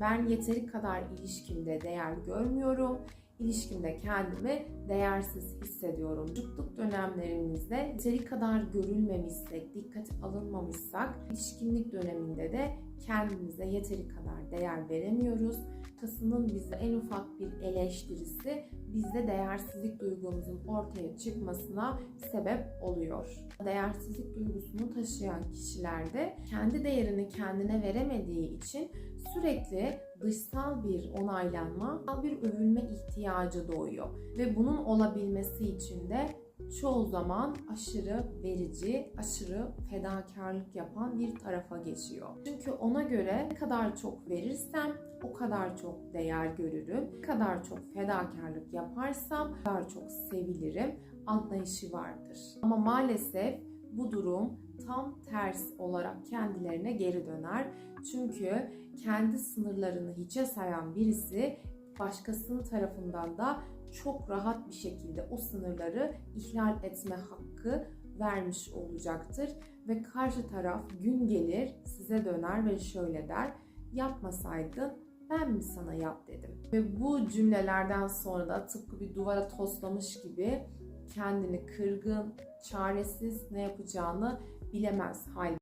Ben yeteri kadar ilişkimde değer görmüyorum. İlişkimde kendimi değersiz hissediyorum. Çocukluk dönemlerimizde yeteri kadar görülmemişsek, dikkate alınmamışsak, ilişkinlik döneminde de kendimize yeteri kadar değer veremiyoruz. Başkasının bize en ufak bir eleştirisi bizde değersizlik duygumuzun ortaya çıkmasına sebep oluyor. Değersizlik duygusunu taşıyan kişilerde kendi değerini kendine veremediği için sürekli dışsal bir onaylanma, bir övülme ihtiyacı doğuyor. Ve bunun olabilmesi için de çoğu zaman aşırı verici, aşırı fedakarlık yapan bir tarafa geçiyor. Çünkü ona göre ne kadar çok verirsem o kadar çok değer görürüm. Ne kadar çok fedakarlık yaparsam o kadar çok sevilirim anlayışı vardır. Ama maalesef bu durum tam ters olarak kendilerine geri döner. Çünkü kendi sınırlarını hiçe sayan birisi başkasının tarafından da çok rahat bir şekilde o sınırları ihlal etme hakkı vermiş olacaktır ve karşı taraf gün gelir size döner ve şöyle der yapmasaydın ben mi sana yap dedim. Ve bu cümlelerden sonra da tıpkı bir duvara toslamış gibi kendini kırgın, çaresiz ne yapacağını bilemez hal